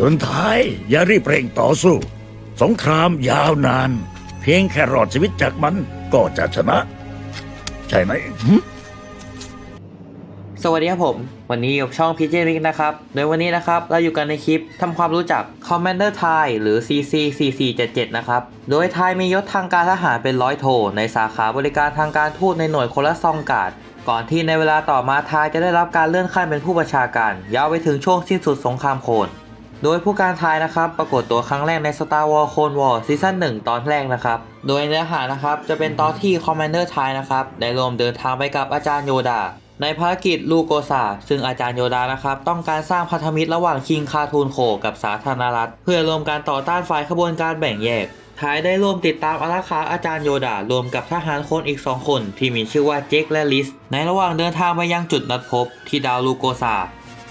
สุดท้ายอย่ารีบเร่งต่อสู้ สงครามยาวนาน เพียงแค่รอดชีวิตจากมันก็จะชนะ ใช่ไหมสวัสดีครับผม วันนี้อยู่กับช่อง PJ Rick นะครับ โดยวันนี้นะครับ เราอยู่กันในคลิปทำความรู้จัก Commander Thai หรือ CC 4477 นะครับ โดยไทยมียศทางการทหารเป็นร้อยโท ในสาขาบริการทางการทูตในหน่วยคนละซองกาดก่อนที่ในเวลาต่อมาไทยจะได้รับการเลื่อนขั้นเป็นผู้บัญชาการ ยาวไปถึงช่วงสิ้นสุดสงครามโคน โดยผู้การทายนะครับ ปรากฏตัวครั้งแรกใน Star Wars Clone War ซีซั่น1ตอนแรกนะครับ โดยเนื้อหานะครับจะเป็นตอนที่ Commander ทายนะครับได้รวมเดินทางไปกับอาจารย์โยดาในภารกิจลูโกซาซึ่งอาจารย์โยดานะครับ ต้องการสร้างพันธมิตรระหว่างคิงคาทูนโคกับสาธารณรัฐ เพื่อรวมการต่อต้านฝ่ายขบวนการแบ่งแยก ท้ายได้ร่วมติดตามอาราคาอาจารย์โยดารวมกับทหารคนอีก 2 คน ที่มีชื่อว่าเจคและลิส ในระหว่างเดินทางไปยังจุดนัดพบ ที่ดาวลูโกซา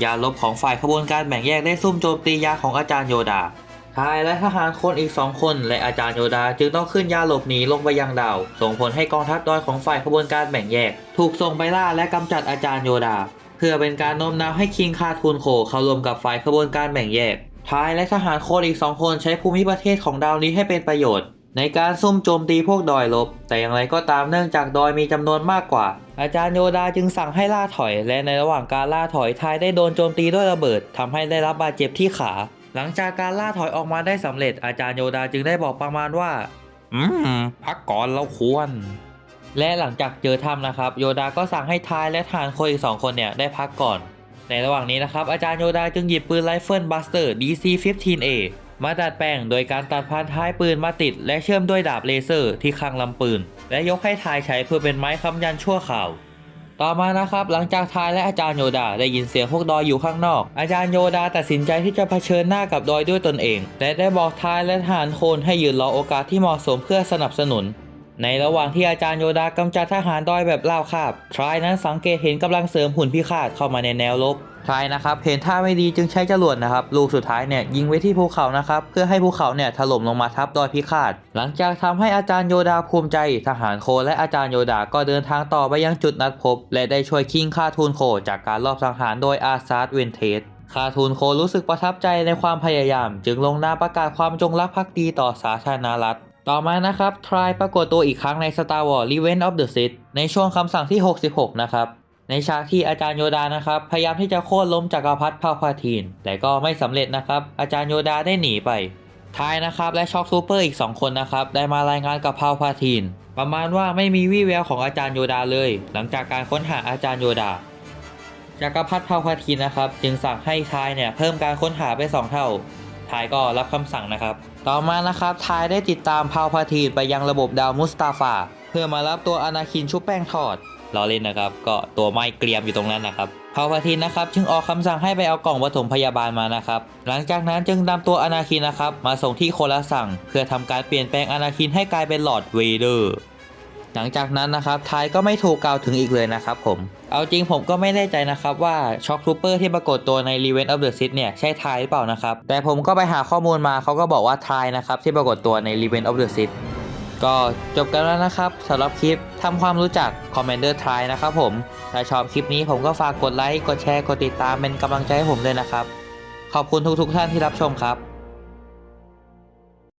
ยาลบของฝ่ายขบวนการแบ่งแยกได้ซุ่มโจมตียาของอาจารย์โยดาทายและทหารคนอีก2คน และอาจารย์โยดาจึงต้องขึ้นยาหลบหนีลงไปยังดาว ส่งผลให้กองทัพดอยของฝ่ายขบวนการแบ่งแยก ถูกส่งไปล่าและกำจัดอาจารย์โยดา เพื่อเป็นการโน้มน้าวให้คิงคาทูนโคเข้ารวมกับฝ่ายขบวนการแบ่งแยกทายและทหารโคนอีก2คนใช้ภูมิประเทศของดาวนี้ให้เป็นประโยชน์ ในการซุ่มโจมตีพวกดอยลบ แต่อย่างไรก็ตามเนื่องจากดอยมีจำนวนมากกว่า อาจารย์โยดาจึงสั่งให้ล่าถอย และในระหว่างการล่าถอยทายได้โดนโจมตีด้วยระเบิดทำให้ได้รับบาดเจ็บที่ขา หลังจากการล่าถอยออกมาได้สำเร็จ อาจารย์โยดาจึงได้บอกประมาณว่า อืม พักก่อนเราควร และหลังจากเจอถ้ำนะครับ โยดาก็สั่งให้ทายและทารคนอีกสองคนเนี่ยได้พักก่อน ในระหว่างนี้นะครับอาจารย์โยดาจึงหยิบปืนไรเฟิลบัสเตอร์ DC-15A มาดัดแปลงโดยการตัดพันท้ายปืนมาติด และเชื่อมด้วยดาบเลเซอร์ที่ข้างลำปืน และยกให้ทายใช้เพื่อเป็นไม้ค้ำยันชั่วข่าว ต่อมานะครับหลังจากทายและอาจารย์โยดาได้ยินเสียงพวกดอยอยู่ข้างนอก อาจารย์โยดาตัดสินใจที่จะเผชิญหน้ากับดอยด้วยตนเอง และได้บอกทายและทหารโคนให้ยืนรอโอกาสที่เหมาะสมเพื่อสนับสนุน ในระหว่างที่อาจารย์โยดากำจัดทหารดอยแบบล่าคาบ ทรายนั้นสังเกตเห็นกำลังเสริมหุ่นพิฆาตเข้ามาในแนวรบทรายนะครับ เห็นท่าไม่ดีจึงใช้จรวดนะครับ ลูกสุดท้ายเนี่ยยิงไว้ที่ภูเขานะครับ เพื่อให้ภูเขาเนี่ยถล่มลงมาทับดอยพิฆาต หลังจากทำให้อาจารย์โยดาภูมิใจ ทหารโคและอาจารย์โยดาก็เดินทางต่อไปยังจุดนัดพบ และได้ช่วยคิงคาทูนโค จากการลอบสังหารโดยอาซาร์ดเวนเทสคาทูนโครู้สึกประทับใจในความพยายาม จึงลงนามประกาศความจงรักภักดีต่อสาธารณรัฐ ต่อมานะครับ ทรายปรากฏตัวอีกครั้งใน Star Wars Revenge of the Sith ในช่วงคำสั่งที่ 66 นะครับ ในฉากที่อาจารย์โยดานะครับ พยายามที่จะโค่นล้มจักรพรรดิพาพาทีน แต่ก็ไม่สำเร็จนะครับ อาจารย์โยดาได้หนีไปทายนะครับ และช็อกซูเปอร์อีก 2 คนนะครับ ได้มารายงานกับพาพาทีน ประมาณว่าไม่มีวี่แววของอาจารย์โยดาเลย หลังจากการค้นหาอาจารย์โยดาจักรพรรดิพาพาทีนนะครับ จึงสั่งให้ทายเนี่ยเพิ่มการค้นหาไป 2 เท่า ทายก็รับคำสั่งนะครับ ต่อมานะครับทายได้ติดตามพาวพาทีนไปยังระบบดาวมุสตาฟาเพื่อมารับตัวอนาคินชุบแป้งทอดรอเล่นนะครับ ก็ตัวไม้เกรียมอยู่ตรงนั้นนะครับพาวพาทีนนะครับ จึงออกคำสั่งให้ไปเอากล่องปฐมพยาบาลมานะครับ หลังจากนั้นจึงนำตัวอนาคินนะครับ มาส่งที่โคลาสั่ง เพื่อทำการเปลี่ยนแปลงอนาคินให้กลายเป็นหลอดเวเดอร์ หลังจากนั้นนะครับไทยก็ไม่ถูกกล่าวถึงอีกเลยนะครับผม เอาจริงผมก็ไม่แน่ใจนะครับว่าช็อคทูเปอร์ที่ปรากฏตัวใน r e v e n g e of the Sith เนี่ยใช่ทยหรือเปล่านะครับ แต่ผมก็ไปหาข้อมูลมาเขาก็บอกว่าไทยนะครับที่ปรากฏตัวใน r e v e n g e of the Sith ก็จบกันแล้วนะครับสำหรับคลิปทำความรู้จัก Commander Try นะครับผม ถ้าชอบคลิปนี้ผมก็ฝากกดไลค์ กดแชร์ กดติดตามเป็นกำลังใจให้ผมด้วยนะครับ ขอบคุณทุกๆท่านที่รับชมครับ